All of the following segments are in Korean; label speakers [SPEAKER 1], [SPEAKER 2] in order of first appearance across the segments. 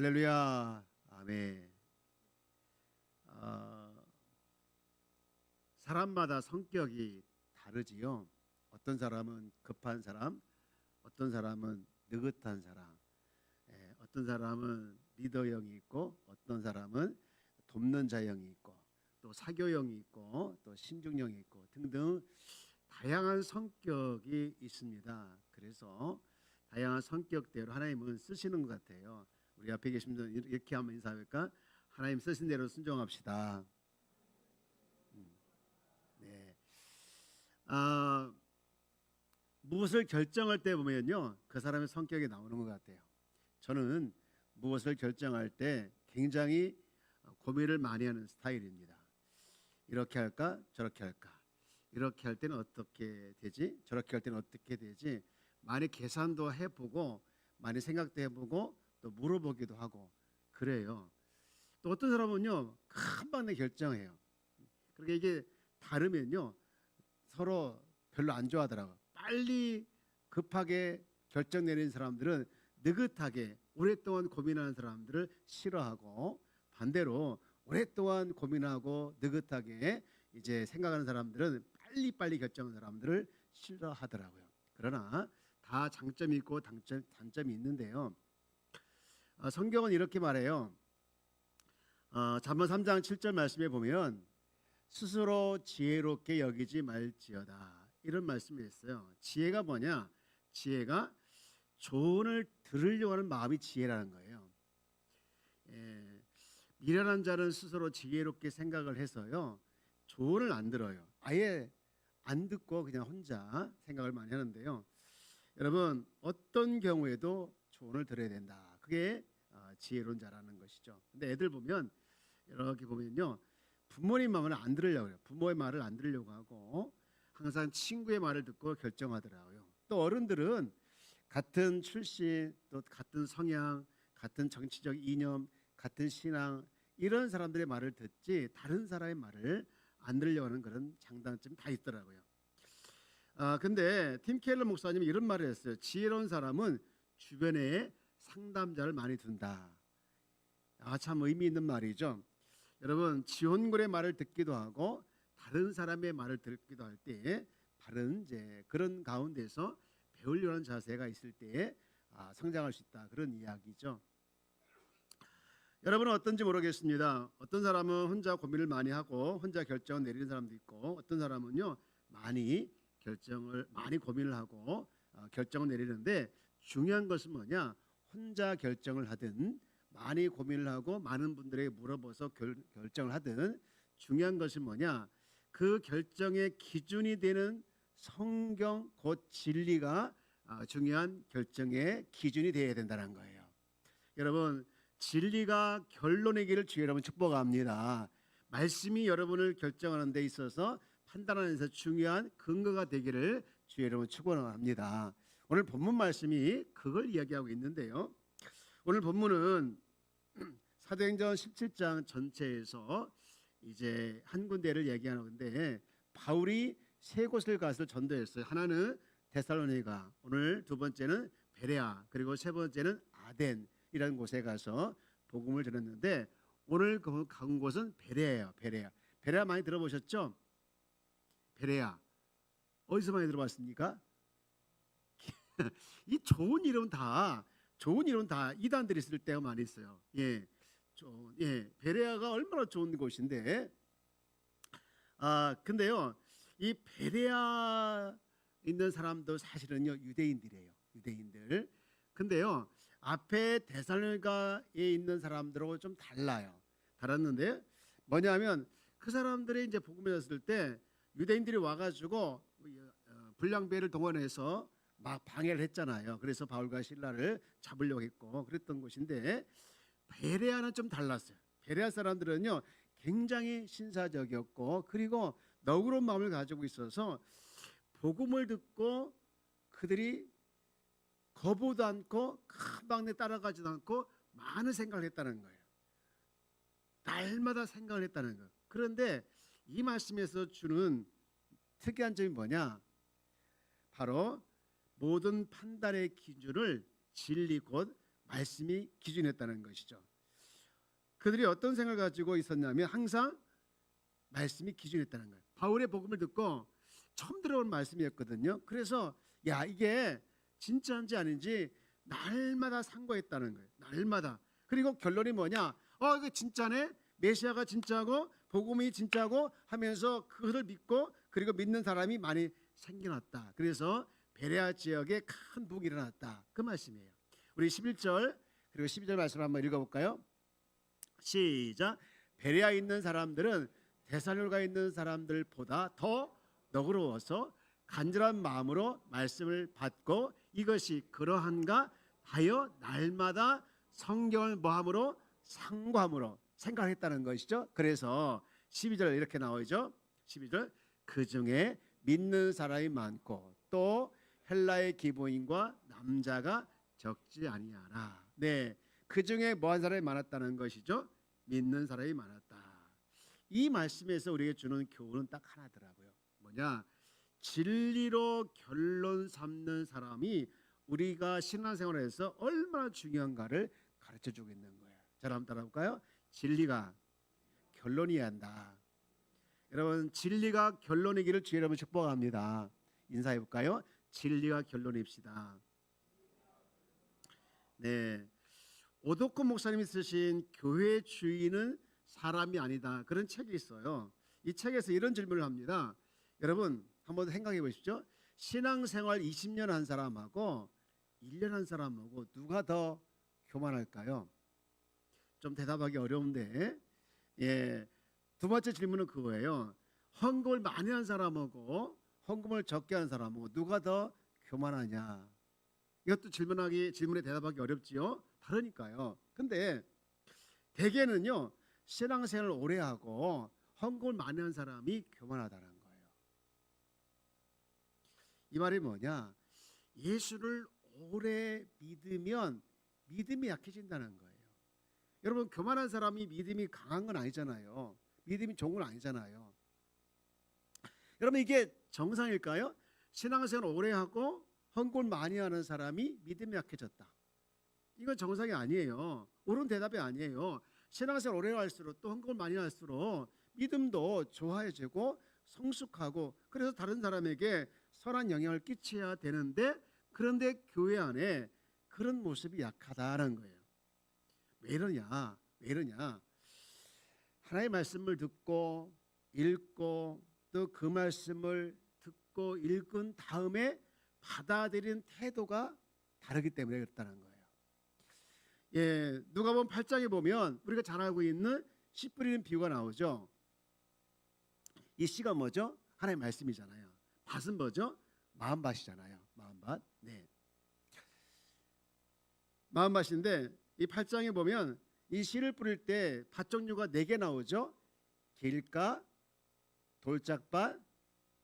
[SPEAKER 1] 할렐루야, 아멘. 어, 사람마다 성격이 다르지요. 어떤 사람은 급한 사람, 어떤 사람은 느긋한 사람, 예, 어떤 사람은 리더형이 있고, 어떤 사람은 돕는 자형이 있고, 또 사교형이 있고, 또 신중형이 있고 등등 다양한 성격이 있습니다. 그래서 다양한 성격대로 하나님은 쓰시는 것 같아요. 우리 앞에 계신 분 이렇게 한번 인사할까? 하나님 쓰신 대로 순종합시다. 음, 네. 아, 무엇을 결정할 때 보면요, 그 사람의 성격이 나오는 것 같아요. 저는 무엇을 결정할 때 굉장히 고민을 많이 하는 스타일입니다. 이렇게 할까, 저렇게 할까. 이렇게 할 때는 어떻게 되지? 저렇게 할 때는 어떻게 되지? 많이 계산도 해보고, 많이 생각도 해보고, 또 물어보기도 하고 그래요. 또 어떤 사람은요 금방 결정해요. 그러니까 이게 다르면요 서로 별로 안 좋아하더라고. 빨리 급하게 결정 내리는 사람들은 느긋하게 오랫동안 고민하는 사람들을 싫어하고 반대로 오랫동안 고민하고 느긋하게 이제 생각하는 사람들은 빨리 빨리 결정하는 사람들을 싫어하더라고요. 그러나 다 장점이 있고 단점, 단점이 있는데요. 어, 성경은 이렇게 말해요. 어, 잠언 3장 7절 말씀에 보면 스스로 지혜롭게 여기지 말지어다 이런 말씀이 있어요. 지혜가 뭐냐? 지혜가 조언을 들으려고 하는 마음이 지혜라는 거예요. 예, 미련한 자는 스스로 지혜롭게 생각을 해서요 조언을 안 들어요. 아예 안 듣고 그냥 혼자 생각을 많이 하는데요. 여러분 어떤 경우에도 조언을 들어야 된다. 그게 어, 지혜로운 자라는 것이죠. 근데 애들 보면 이렇게 보면요. 부모님 말을 안 들으려고 해요. 부모의 말을 안 들으려고 하고 항상 친구의 말을 듣고 결정하더라고요. 또 어른들은 같은 출신, 또 같은 성향, 같은 정치적 이념, 같은 신앙 이런 사람들의 말을 듣지 다른 사람의 말을 안 들으려고 하는 그런 장단점이 다 있더라고요. 아 근데 팀 켈러 목사님이 이런 말을 했어요. 지혜로운 사람은 주변에 상담자를 많이 둔다. 아 참 의미 있는 말이죠. 여러분 지원군의 말을 듣기도 하고 다른 사람의 말을 듣기도 할때 바른 이제 그런 가운데서 배우려는 자세가 있을 때 아, 성장할 수 있다 그런 이야기죠. 여러분은 어떤지 모르겠습니다. 어떤 사람은 혼자 고민을 많이 하고 혼자 결정을 내리는 사람도 있고 어떤 사람은요 많이 결정을 많이 고민을 하고 어, 결정을 내리는데 중요한 것은 뭐냐 혼자 결정을 하든 많이 고민을 하고 많은 분들에게 물어봐서 결, 결정을 하든 중요한 것은 뭐냐 그 결정의 기준이 되는 성경 곧 진리가 아, 중요한 결정의 기준이 되어야 된다는 거예요. 여러분 진리가 결론의 길을 주여 여러분 축복합니다. 말씀이 여러분을 결정하는 데 있어서 판단하는 데서 중요한 근거가 되기를 주여 여러분 축원합니다. 오늘 본문 말씀이 그걸 이야기하고 있는데요. 오늘 본문은 사도행전 17장 전체에서 이제 한 군데를 얘기하는데 바울이 세 곳을 가서 전도했어요. 하나는 데살로니가, 오늘 두 번째는 베레아, 그리고 세 번째는 아덴이라는 곳에 가서 복음을 전했는데 오늘 그간 곳은 베레아예요. 베레아. 베레아 많이 들어보셨죠? 베레아. 어디서 많이 들어봤습니까? 이 좋은 이름 다 좋은 이름 다 이단들이 쓸 때가 많이 있어요. 예, 좋은 예 베레아가 얼마나 좋은 곳인데 아 근데요 이 베레아 있는 사람도 사실은요 유대인들이에요. 유대인들. 근데요 앞에 데살로니가에 있는 사람들하고 좀 달라요. 달랐는데 뭐냐면 그 사람들이 이제 복음을 했을 때 유대인들이 와가지고 어, 불량배를 동원해서 막 방해를 했잖아요. 그래서 바울과 신라를 잡으려고 했고 그랬던 곳인데 베레아는 좀 달랐어요. 베레아 사람들은요 굉장히 신사적이었고 그리고 너그러운 마음을 가지고 있어서 복음을 듣고 그들이 거부도 않고 금방내 따라가지도 않고 많은 생각을 했다는 거예요. 날마다 생각을 했다는 거예요. 그런데 이 말씀에서 주는 특이한 점이 뭐냐? 바로 모든 판단의 기준을 진리 곧 말씀이 기준이었다는 것이죠. 그들이 어떤 생각을 가지고 있었냐면 항상 말씀이 기준이었다는 거예요. 바울의 복음을 듣고 처음 들어온 말씀이었거든요. 그래서 야 이게 진짜인지 아닌지 날마다 상고했다는 거예요. 날마다. 그리고 결론이 뭐냐? 어 이거 진짜네. 메시아가 진짜고 복음이 진짜고 하면서 그것을 믿고 그리고 믿는 사람이 많이 생겨났다. 그래서 베레아 지역에 큰 북이 일어났다. 그 말씀이에요. 우리 11절 그리고 12절 말씀을 한번 읽어볼까요? 시작. 베레아에 있는 사람들은 데살로가 있는 사람들보다 더 너그러워서 간절한 마음으로 말씀을 받고 이것이 그러한가 하여 날마다 성경을 뭐함으로 상고함으로 생각했다는 것이죠. 그래서 12절 이렇게 나오죠. 12절 그 중에 믿는 사람이 많고 또 헬라의 기본인과 남자가 적지 아니하라. 네, 그 중에 뭐한 사람이 많았다는 것이죠. 믿는 사람이 많았다. 이 말씀에서 우리에게 주는 교훈은 딱 하나더라고요. 뭐냐? 진리로 결론 삼는 사람이 우리가 신앙생활에서 얼마나 중요한가를 가르쳐 주고 있는 거예요. 자, 한번 따라볼까요? 진리가 결론이어야 한다. 여러분, 진리가 결론이기를 주의 여러분 축복합니다. 인사해 볼까요? 진리가 결론입시다. 네. 오덕구 목사님이 쓰신 교회 주인은 사람이 아니다. 그런 책이 있어요. 이 책에서 이런 질문을 합니다. 여러분, 한번 생각해 보십시오. 신앙생활 20년 한 사람하고 1년 한 사람하고 누가 더 교만할까요? 좀 대답하기 어려운데. 예. 두 번째 질문은 그거예요. 헌금을 많이 한 사람하고 헌금을 적게 한 사람하고 누가 더 교만하냐? 이것도 질문하기 질문에 대답하기 어렵지요. 다르니까요. 근데 대개는요. 신앙생활을 오래 하고 헌금을 많이 한 사람이 교만하다는 거예요. 이 말이 뭐냐? 예수를 오래 믿으면 믿음이 약해진다는 거예요. 여러분 교만한 사람이 믿음이 강한 건 아니잖아요. 믿음이 좋은 건 아니잖아요. 여러분 이게 정상일까요? 신앙생활 오래 하고 헌금 많이 하는 사람이 믿음이 약해졌다. 이건 정상이 아니에요. 옳은 대답이 아니에요. 신앙생활 오래 할수록 또 헌금을 많이 할수록 믿음도 좋아해지고 성숙하고 그래서 다른 사람에게 선한 영향을 끼쳐야 되는데 그런데 교회 안에 그런 모습이 약하다는 거예요. 왜 이러냐? 왜 이러냐? 하나의 말씀을 듣고 읽고 또 그 말씀을 듣고 읽은 다음에 받아들인 태도가 다르기 때문에 그렇다는 거예요. 예, 누가 보면 8장에 보면 우리가 잘 알고 있는 씨 뿌리는 비유가 나오죠. 이 씨가 뭐죠? 하나의 말씀이잖아요. 밭은 뭐죠? 마음밭이잖아요. 마음밭. 네. 마음밭인데 이 8장에 보면 이 씨를 뿌릴 때 밭 종류가 네개 나오죠. 길가, 돌짝밭,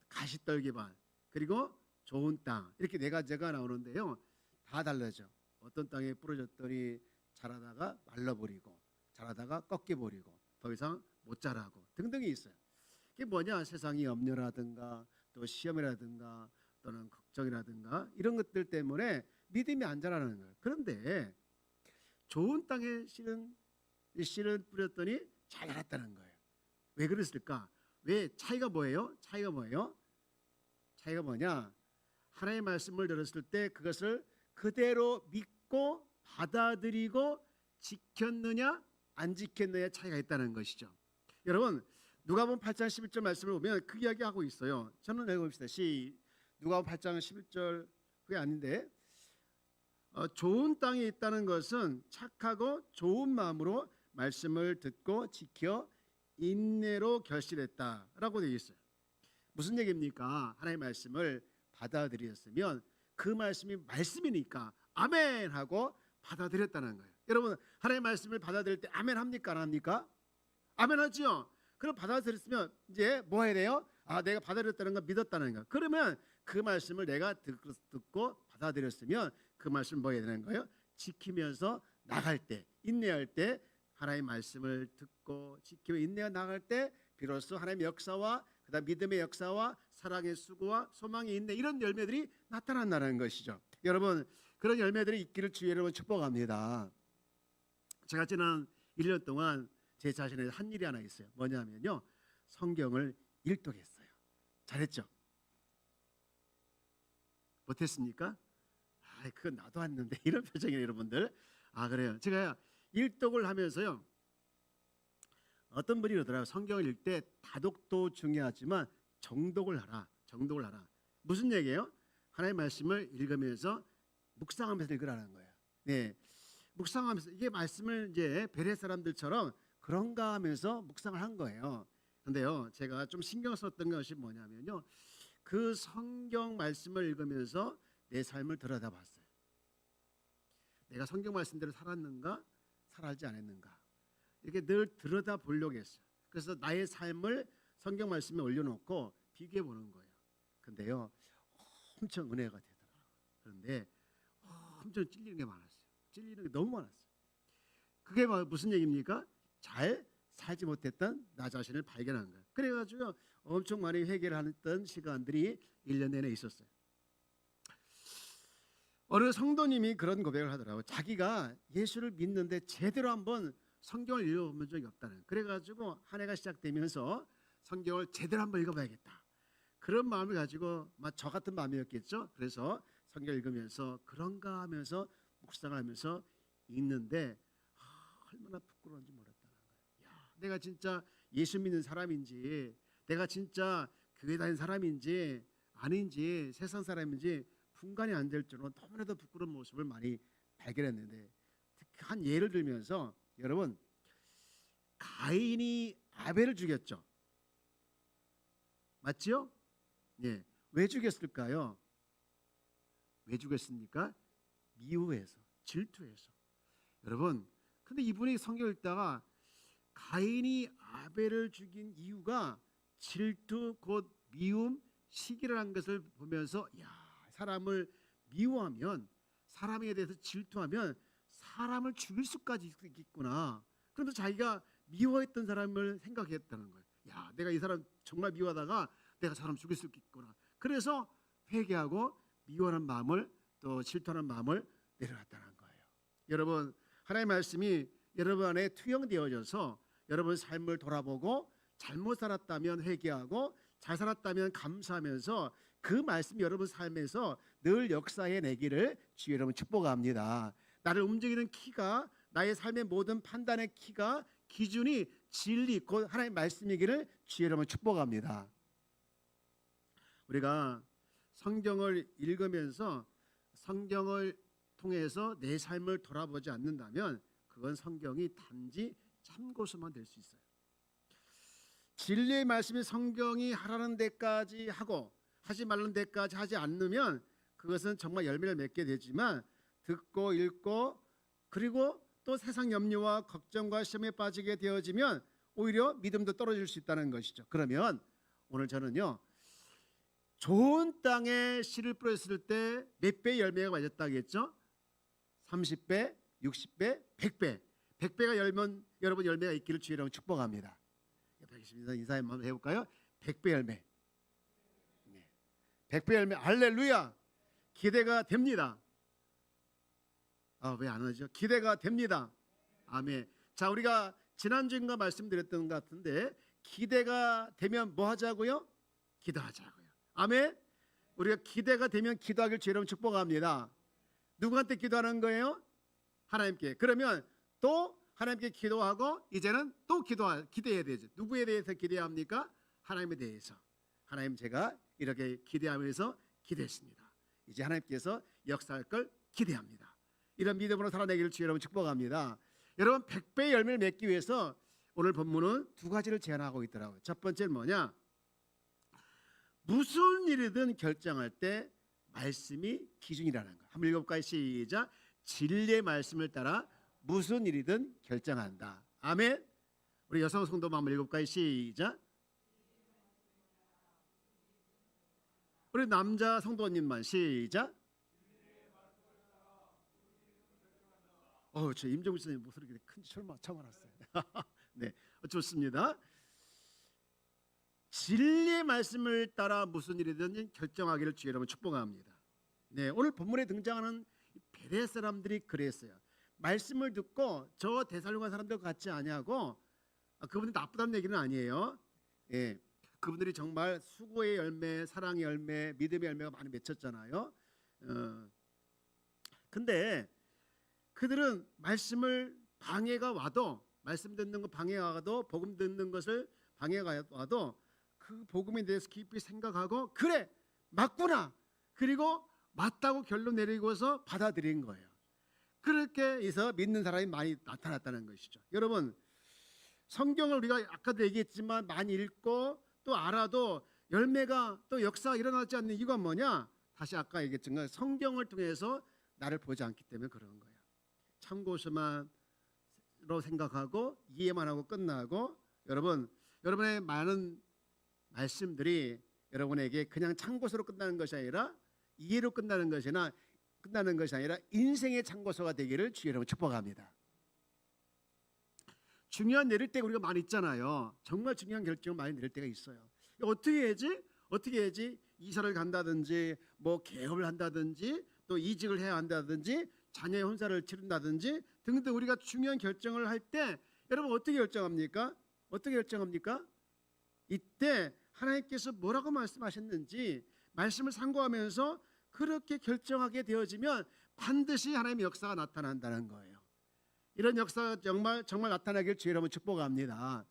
[SPEAKER 1] 가시떨기밭, 그리고 좋은 땅 이렇게 네 가지가 나오는데요. 다 달라져. 어떤 땅에 뿌려졌더니 자라다가 말라버리고 자라다가 꺾여버리고 더 이상 못 자라고 등등이 있어요. 이게 뭐냐? 세상이 염려라든가 또 시험이라든가 또는 걱정이라든가 이런 것들 때문에 믿음이 안 자라는 거예요. 그런데 좋은 땅에 씨는 이 씨를 뿌렸더니 잘 자랐다는 거예요. 왜 그랬을까? 왜 차이가 뭐예요? 차이가 뭐예요? 차이가 뭐냐? 하나님의 말씀을 들었을 때 그것을 그대로 믿고 받아들이고 지켰느냐 안 지켰느냐 차이가 있다는 것이죠. 여러분 누가복음 8장 11절 말씀을 보면 그 이야기 하고 있어요. 저는 읽어봅시다. 시 누가복음 8장 11절 그게 아닌데 어, 좋은 땅에 있다는 것은 착하고 좋은 마음으로 말씀을 듣고 지켜 인내로 결실했다라고 되어 있어요. 무슨 얘기입니까? 하나님의 말씀을 받아들였으면 그 말씀이 말씀이니까 아멘 하고 받아들였다는 거예요. 여러분 하나님의 말씀을 받아들일 때 아멘 합니까 안 합니까? 아멘 하지요. 그럼 받아들였으면 이제 뭐 해야 돼요? 아 내가 받아들였다는 걸 믿었다는 거. 그러면 그 말씀을 내가 듣고 받아들였으면 그 말씀 뭐 해야 되는 거예요? 지키면서 나갈 때 인내할 때 하나님의 말씀을 듣고 지키며 인내가 나갈 때 비로소 하나님의 역사와 그다음 믿음의 역사와 사랑의 수고와 소망의 인내 이런 열매들이 나타난다는 것이죠. 여러분 그런 열매들이 있기를 주의 여러분 축복합니다. 제가 지난 1년 동안 제 자신의 한 일이 하나 있어요. 뭐냐면요. 성경을 일독했어요. 잘했죠? 못했습니까? 아, 그건 나도 했는데 이런 표정이에요, 여러분들. 아 그래요. 제가 일독을 하면서요. 어떤 분이 그러더라고요. 성경을 읽을 때 다독도 중요하지만 정독을 하라. 정독을 하라. 무슨 얘기예요? 하나님의 말씀을 읽으면서 묵상하면서 읽으라는 거예요. 네. 묵상하면서 이게 말씀을 이제 베레 사람들처럼 그런가 하면서 묵상을 한 거예요. 근데요, 제가 좀 신경 썼던 것이 뭐냐면요. 그 성경 말씀을 읽으면서 내 삶을 들여다봤어요. 내가 성경 말씀대로 살았는가, 살았지 않았는가. 이렇게 늘 들여다 보려고 했어요. 그래서 나의 삶을 성경 말씀에 올려놓고 비교해 보는 거예요. 근데요, 엄청 은혜가 되더라고요. 그런데 엄청 찔리는 게 많았어요. 찔리는 게 너무 많았어요. 그게 뭐 무슨 얘기입니까? 잘 살지 못했던 나 자신을 발견한 거예요. 그래가지고 엄청 많이 회개를 했던 시간들이 1년 내내 있었어요. 어느 성도님이 그런 고백을 하더라고요. 자기가 예수를 믿는데 제대로 한번 성경을 읽어본 적이 없다는. 그래가지고 한 해가 시작되면서 성경을 제대로 한번 읽어봐야겠다. 그런 마음을 가지고 저 같은 마음이었겠죠. 그래서 성경 읽으면서 그런가 하면서 묵상을 하면서 읽는데 아, 얼마나 부끄러운지 몰랐다는 거예요. 야, 내가 진짜 예수 믿는 사람인지, 내가 진짜 교회 다니는 사람인지 아닌지 세상 사람인지 분간이 안 될 줄은 너무나도 부끄러운 모습을 많이 발견했는데 한 예를 들면서 여러분 가인이 아벨을 죽였죠. 맞지요? 예. 왜 죽였을까요? 왜 죽였습니까? 미워해서, 질투해서. 여러분, 근데 이분이 성경 읽다가 가인이 아벨을 죽인 이유가 질투 곧 미움, 시기라는 것을 보면서 야, 사람을 미워하면 사람에 대해서 질투하면 사람을 죽일 수까지 있겠구나. 그러면서 자기가 미워했던 사람을 생각했다는 거예요. 야, 내가 이 사람 정말 미워하다가 내가 사람 죽일 수 있겠구나. 그래서 회개하고 미워하는 마음을 또 질투하는 마음을 내려놨다는 거예요. 여러분, 하나님의 말씀이 여러분 안에 투영되어져서 여러분 삶을 돌아보고 잘못 살았다면 회개하고 잘 살았다면 감사하면서 그 말씀 여러분 삶에서 늘 역사해 내기를 주 여러분 축복합니다. 나를 움직이는 키가 나의 삶의 모든 판단의 키가 기준이 진리 곧 하나님의 말씀이기를 주 여러분 축복합니다. 우리가 성경을 읽으면서 성경을 통해서 내 삶을 돌아보지 않는다면 그건 성경이 단지 참고서만 될 수 있어요. 진리의 말씀이 성경이 하라는 데까지 하고 하지 말라는 데까지 하지 않으면 그것은 정말 열매를 맺게 되지만 듣고 읽고 그리고 또 세상 염려와 걱정과 시험에 빠지게 되어지면 오히려 믿음도 떨어질 수 있다는 것이죠. 그러면 오늘 저는요 좋은 땅에 씨를 뿌렸을 때 몇 배 열매가 맞았다겠죠? 30배, 60배, 100배. 100배가 열면 여러분 열매가 있기를 주의 이름으로 축복합니다. 옆에 계십니다. 인사 한번 해볼까요? 100배 열매. 네. 100배 열매. 할렐루야. 기대가 됩니다. 아, 왜 안 하죠? 기대가 됩니다. 아멘. 자, 우리가 지난주인가 말씀드렸던 것 같은데 기대가 되면 뭐 하자고요? 기도하자고요. 아멘. 우리가 기대가 되면 기도하길 주여 축복합니다. 누구한테 기도하는 거예요? 하나님께. 그러면 또 하나님께 기도하고 이제는 또 기도 기대해야 되죠. 누구에 대해서 기대해야 합니까? 하나님에 대해서. 하나님 제가 이렇게 기대하면서 기대했습니다. 이제 하나님께서 역사할 걸 기대합니다. 이런 믿음으로 살아내기를 주여 여러분 축복합니다. 여러분 100배의 열매를 맺기 위해서 오늘 본문은 두 가지를 제안하고 있더라고요. 첫 번째는 뭐냐? 무슨 일이든 결정할 때 말씀이 기준이라는 거. 한번 읽어볼까요? 시작. 진리의 말씀을 따라 무슨 일이든 결정한다. 아멘. 우리 여성 성도 한번 읽어볼까요? 시작. 우리 남자 성도님만 시작. 어, 저 임종우 선생님 목소리 그렇게 큰지 처음 알았어요. 네, 좋습니다. 진리의 말씀을 따라 무슨 일이든 결정하기를 주여 여러분 축복합니다. 네, 오늘 본문에 등장하는 베레 사람들이 그랬어요. 말씀을 듣고 저 대살용한 사람들 같지 아니하고 아, 그분이 나쁘다는 얘기는 아니에요. 예, 그분들이 정말 수고의 열매, 사랑의 열매, 믿음의 열매가 많이 맺혔잖아요. 어, 근데 그들은 말씀을 방해가 와도 말씀 듣는 거 방해가 와도 복음 듣는 것을 방해가 와도 그 복음에 대해서 깊이 생각하고 그래 맞구나 그리고 맞다고 결론 내리고서 받아들인 거예요. 그렇게 해서 믿는 사람이 많이 나타났다는 것이죠. 여러분 성경을 우리가 아까도 얘기했지만 많이 읽고 또 알아도 열매가 또 역사가 일어나지 않는 이유가 뭐냐? 다시 아까 얘기했지만 성경을 통해서 나를 보지 않기 때문에 그런 거예요. 참고서만로 생각하고 이해만 하고 끝나고 여러분 여러분의 많은 말씀들이 여러분에게 그냥 참고서로 끝나는 것이 아니라 이해로 끝나는 것이나 끝나는 것이 아니라 인생의 참고서가 되기를 주의 여러분 축복합니다. 중요한 내릴 때가 우리가 많이 있잖아요. 정말 중요한 결정을 많이 내릴 때가 있어요. 어떻게 해야지? 어떻게 해야지? 이사를 간다든지 뭐 개업을 한다든지 또 이직을 해야 한다든지 자녀의 혼사를 치른다든지 등등 우리가 중요한 결정을 할 때 여러분 어떻게 결정합니까? 어떻게 결정합니까? 이때 하나님께서 뭐라고 말씀하셨는지 말씀을 상고하면서 그렇게 결정하게 되어지면 반드시 하나님의 역사가 나타난다는 거예요. 이런 역사가 정말 정말 나타나길 주의 여러분 축복합니다.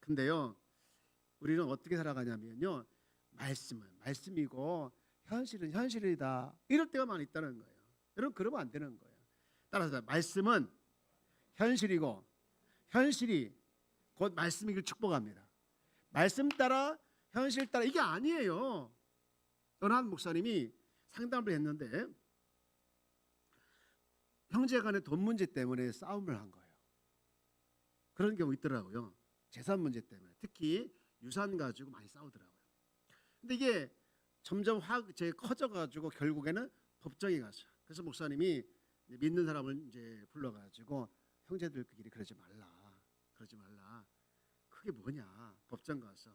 [SPEAKER 1] 근데요, 우리는 어떻게 살아가냐면요, 말씀은 말씀이고 현실은 현실이다. 이럴 때가 많이 있다는 거예요. 여러분 그러면 안 되는 거예요. 따라서 말씀은 현실이고 현실이 곧 말씀이길 축복합니다. 말씀 따라 현실 따라 이게 아니에요. 어느 한 목사님이 상담을 했는데 형제 간의 돈 문제 때문에 싸움을 한 거예요. 그런 경우 있더라고요. 재산 문제 때문에 특히 유산 가지고 많이 싸우더라고요. 근데 이게 점점 확 이제 커져 가지고 결국에는 법정에 가서 그래서 목사님이 믿는 사람을 이제 불러 가지고 형제들끼리 그러지 말라, 그러지 말라. 그게 뭐냐? 법정 가서,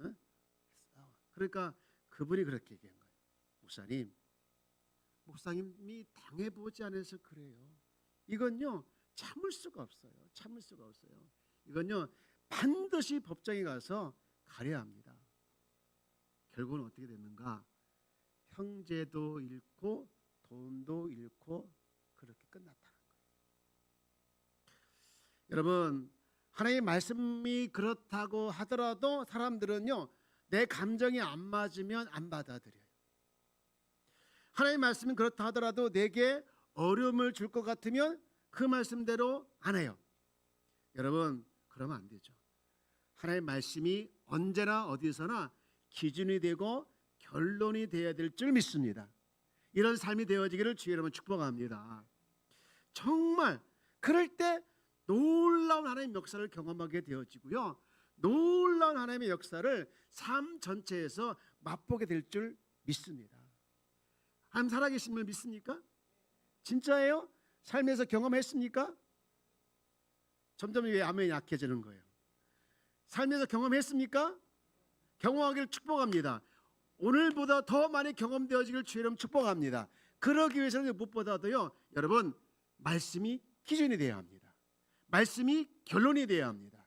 [SPEAKER 1] 응? 그러니까 그분이 그렇게 얘기한 거예요. 목사님, 목사님이 당해보지 않아서 그래요. 이건요 참을 수가 없어요. 참을 수가 없어요. 이건요 반드시 법정에 가서 가려야 합니다. 결국은 어떻게 됐는가? 형제도 잃고 돈도 잃고 그렇게 끝났다는 거예요. 여러분 하나님의 말씀이 그렇다고 하더라도 사람들은요 내 감정이 안 맞으면 안 받아들여요. 하나님의 말씀이 그렇다 하더라도 내게 어려움을 줄 것 같으면 그 말씀대로 안 해요. 여러분 그러면 안 되죠. 하나님의 말씀이 언제나 어디서나 기준이 되고 결론이 되어야 될 줄 믿습니다. 이런 삶이 되어지기를 주의 여러분 축복합니다. 정말 그럴 때 놀라운 하나님의 역사를 경험하게 되어지고요. 놀라운 하나님의 역사를 삶 전체에서 맛보게 될 줄 믿습니다. 하나님 살아계신 분 믿습니까? 진짜예요? 삶에서 경험했습니까? 점점 왜 아멘이 약해지는 거예요? 삶에서 경험했습니까? 경험하기를 축복합니다. 오늘보다 더 많이 경험되어지길 주의 이름 축복합니다. 그러기 위해서는 무엇보다도요, 여러분 말씀이 기준이 되어야 합니다. 말씀이 결론이 되어야 합니다.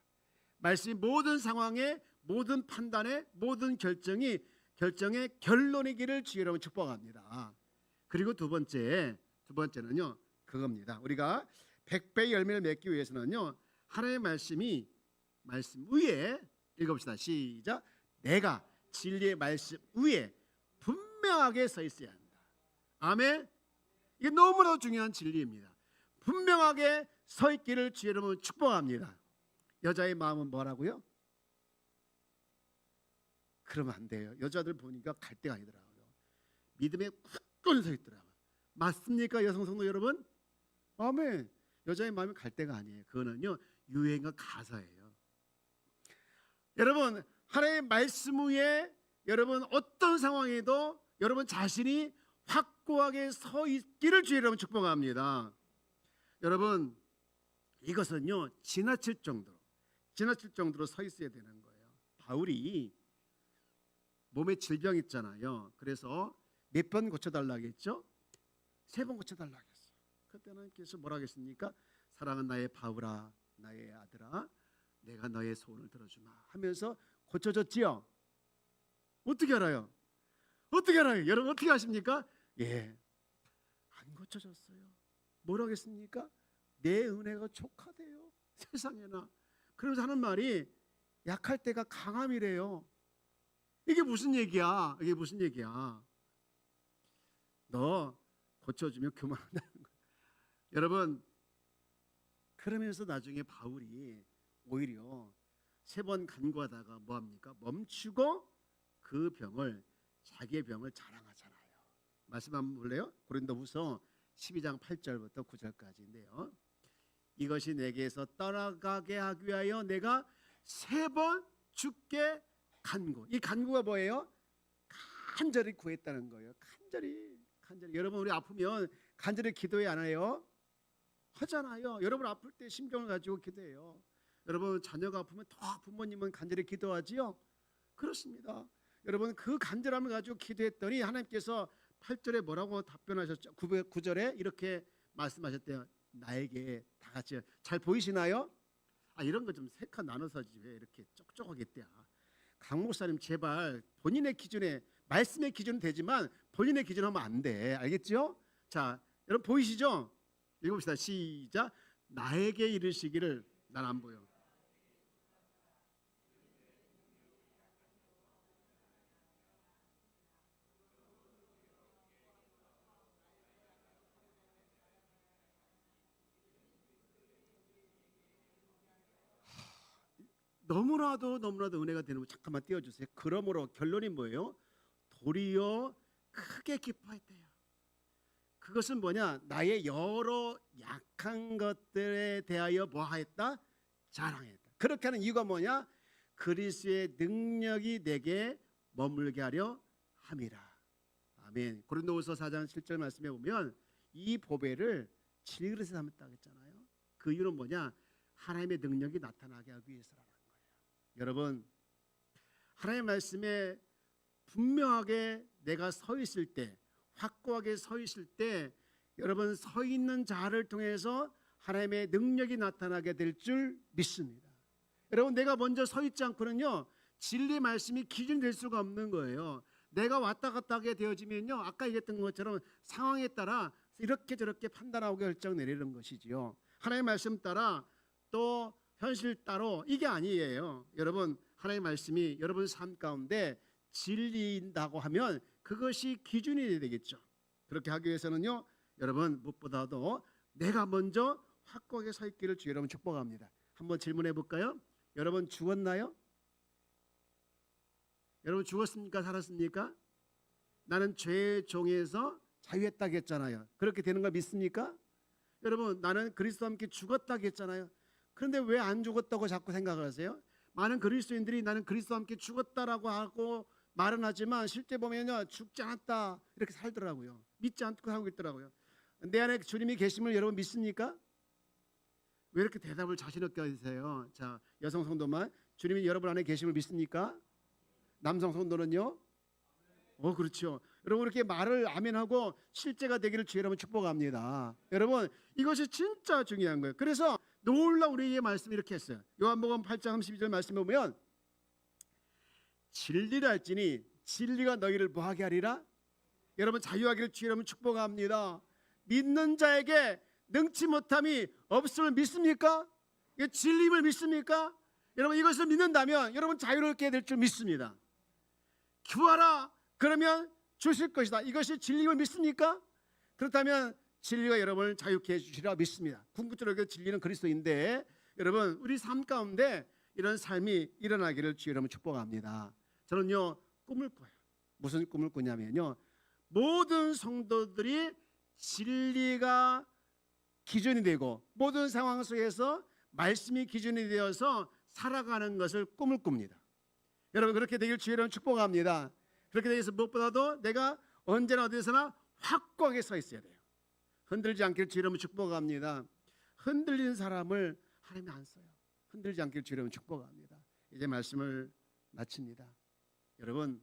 [SPEAKER 1] 말씀이 모든 상황에 모든 판단에 모든 결정이 결정의 결론이기를 주의 여러분 축복합니다. 그리고 두 번째 두 번째는요 그겁니다. 우리가 백배의 열매를 맺기 위해서는요 하나님의 말씀이 말씀 위에 읽어봅시다. 시작. 내가 진리의 말씀 위에 분명하게 서 있어야 한다. 아멘. 이게 너무나도 중요한 진리입니다. 분명하게 서 있기를 주의 여러분 축복합니다. 여자의 마음은 뭐라고요? 그러면 안 돼요. 여자들 보니까 갈 데가 아니더라고요. 믿음에 굳건히 서 있더라고요. 맞습니까, 여성 성도 여러분? 아멘. 여자의 마음이 갈 데가 아니에요. 그거는요 유행과 가사예요. 여러분 하나님의 말씀 위에 여러분 어떤 상황에도 여러분 자신이 확고하게 서 있기를 주의 여러분 축복합니다. 여러분 이것은요 지나칠 정도로 지나칠 정도로 서 있어야 되는 거예요. 바울이 몸에 질병 있잖아요. 그래서 몇 번 고쳐달라고 했죠? 세 번 고쳐달라고 했어요. 그때 하나님께서 뭐라고 했습니까? 사랑은 나의 바울아 나의 아들아 내가 너의 소원을 들어주마 하면서 고쳐졌지요. 어떻게 알아요? 어떻게 알아요? 여러분 어떻게 아십니까? 예, 안 고쳐졌어요. 뭐라고 했습니까? 내 은혜가 촉하대요. 세상에나. 그러면서 하는 말이 약할 때가 강함이래요. 이게 무슨 얘기야? 이게 무슨 얘기야? 너 고쳐주면 그만한다는 거야. 여러분 그러면서 나중에 바울이 오히려 세 번 간구하다가 뭐 합니까? 멈추고 그 병을 자기의 병을 자랑하잖아요. 말씀 한번 볼래요? 고린도후서 12장 8절부터 9절까지인데요. 이것이 내게서 떠나가게 하기 위하여 내가 세 번 죽게 간구. 이 간구가 뭐예요? 간절히 구했다는 거예요. 간절히 간절히 여러분 우리 아프면 간절히 기도해 안 해요? 하잖아요. 여러분 아플 때 심정을 가지고 기도해요. 여러분 자녀가 아프면 더 부모님은 간절히 기도하지요. 그렇습니다. 여러분 그 간절함을 가지고 기도했더니 하나님께서 8절에 뭐라고 답변하셨죠? 9절에 이렇게 말씀하셨대요. 나에게 다 같이 잘 보이시나요? 아 이런 거 좀 세 칸 나눠서지 왜 이렇게 쪽쪽하겠대요. 강 목사님 제발 본인의 기준에 말씀의 기준은 되지만 본인의 기준 하면 안 돼. 알겠죠? 자, 여러분 보이시죠? 읽어봅시다. 시작. 나에게 이르시기를 난 안 보여. 너무나도 너무나도 은혜가 되는 거 잠깐만 띄워주세요. 그러므로 결론이 뭐예요? 도리어 크게 기뻐했대요. 그것은 뭐냐? 나의 여러 약한 것들에 대하여 뭐하였다? 자랑했다. 그렇게 하는 이유가 뭐냐? 그리스의 능력이 내게 머물게 하려 함이라. 아멘. 고린도후서 4장 7절 말씀에 보면 이 보배를 질그릇에 담았다고 했잖아요. 그 이유는 뭐냐? 하나님의 능력이 나타나게 하기 위해서라는 거예요. 여러분 하나님의 말씀에 분명하게 내가 서 있을 때 확고하게 서 있을 때 여러분 서 있는 자를 통해서 하나님의 능력이 나타나게 될 줄 믿습니다. 여러분 내가 먼저 서 있지 않고는요 진리 말씀이 기준이 될 수가 없는 거예요. 내가 왔다 갔다 하게 되어지면요 아까 얘기했던 것처럼 상황에 따라 이렇게 저렇게 판단하고 결정 내리는 것이지요. 하나님의 말씀 따라 또 현실 따로 이게 아니에요. 여러분 하나님의 말씀이 여러분 삶 가운데 진리인다고 하면 그것이 기준이 되겠죠. 그렇게 하기 위해서는요. 여러분 무엇보다도 내가 먼저 확고하게 서 있기를 주 여러분 축복합니다. 한번 질문해 볼까요? 여러분 죽었나요? 여러분 죽었습니까? 살았습니까? 나는 죄의 종에서 자유했다고 했잖아요. 그렇게 되는 걸 믿습니까? 여러분 나는 그리스도와 함께 죽었다고 했잖아요. 그런데 왜 안 죽었다고 자꾸 생각을 하세요? 많은 그리스도인들이 나는 그리스도와 함께 죽었다라고 하고 말은 하지만 실제 보면요 죽지 않았다 이렇게 살더라고요. 믿지 않고 하고 있더라고요. 내 안에 주님이 계심을 여러분 믿습니까? 왜 이렇게 대답을 자신 없게 하세요? 자 여성 성도만 주님이 여러분 안에 계심을 믿습니까? 남성 성도는요? 어 그렇죠. 여러분 이렇게 말을 아멘하고 실제가 되기를 주 여러분 축복합니다. 여러분 이것이 진짜 중요한 거예요. 그래서 놀라 우리에게 말씀 이렇게 했어요. 요한복음 8장 32절 말씀에 보면 진리를 알지니 진리가 너희를 뭐하게 하리라? 여러분 자유하기를 주 여러분 축복합니다. 믿는 자에게 능치 못함이 없음을 믿습니까? 이게 진리임을 믿습니까? 여러분 이것을 믿는다면 여러분 자유롭게 될 줄 믿습니다. 구하라 그러면 주실 것이다. 이것이 진리임을 믿습니까? 그렇다면 진리가 여러분을 자유케 해주시리라 믿습니다. 궁극적으로 진리는 그리스도인데 여러분 우리 삶 가운데 이런 삶이 일어나기를 주 여러분 축복합니다. 저는요 꿈을 꿔요. 무슨 꿈을 꾸냐면요 모든 성도들이 진리가 기준이 되고 모든 상황 속에서 말씀이 기준이 되어서 살아가는 것을 꿈을 꿉니다. 여러분 그렇게 되길 주 여러분 축복합니다. 그렇게 위해서 무엇보다도 내가 언제나 어디서나 확고하게 서 있어야 돼요. 흔들지 않기를 주 여러분 축복합니다. 흔들리는 사람을 하나님이 안 써요. 흔들지 않기를 주 여러분 축복합니다. 이제 말씀을 마칩니다. 여러분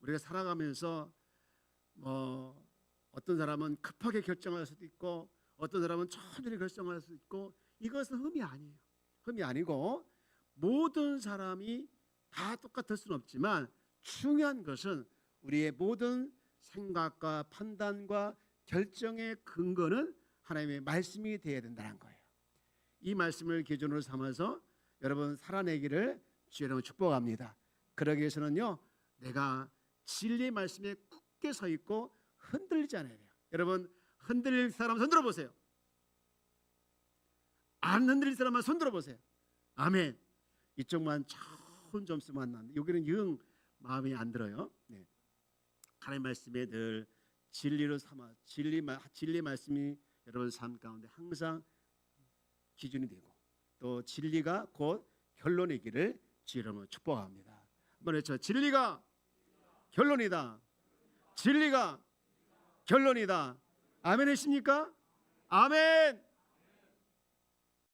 [SPEAKER 1] 우리가 살아가면서 뭐 어떤 사람은 급하게 결정할 수도 있고 어떤 사람은 천천히 결정할 수도 있고 이것은 흠이 아니에요. 흠이 아니고 모든 사람이 다 똑같을 수는 없지만 중요한 것은 우리의 모든 생각과 판단과 결정의 근거는 하나님의 말씀이 되어야 된다는 거예요. 이 말씀을 기준으로 삼아서 여러분 살아내기를 이름으로 축복합니다. 그러기 위해서는요. 내가 진리의 말씀에 굳게 서 있고 흔들리지 않아야 돼요. 여러분 흔들릴 사람 손 들어 보세요. 안 흔들릴 사람만 손 들어 보세요. 아멘. 이쪽만 좋은 점수만 나는데 여기는 영 마음이 안 들어요. 네. 하나님 말씀에 늘 진리로 삼아 진리 말 진리 말씀이 여러분 삶 가운데 항상 기준이 되고 또 진리가 곧 결론이기를 주 이름으로 축복합니다. 한번 외쳐 진리가 결론이다. 진리가 결론이다. 아멘이십니까? 아멘.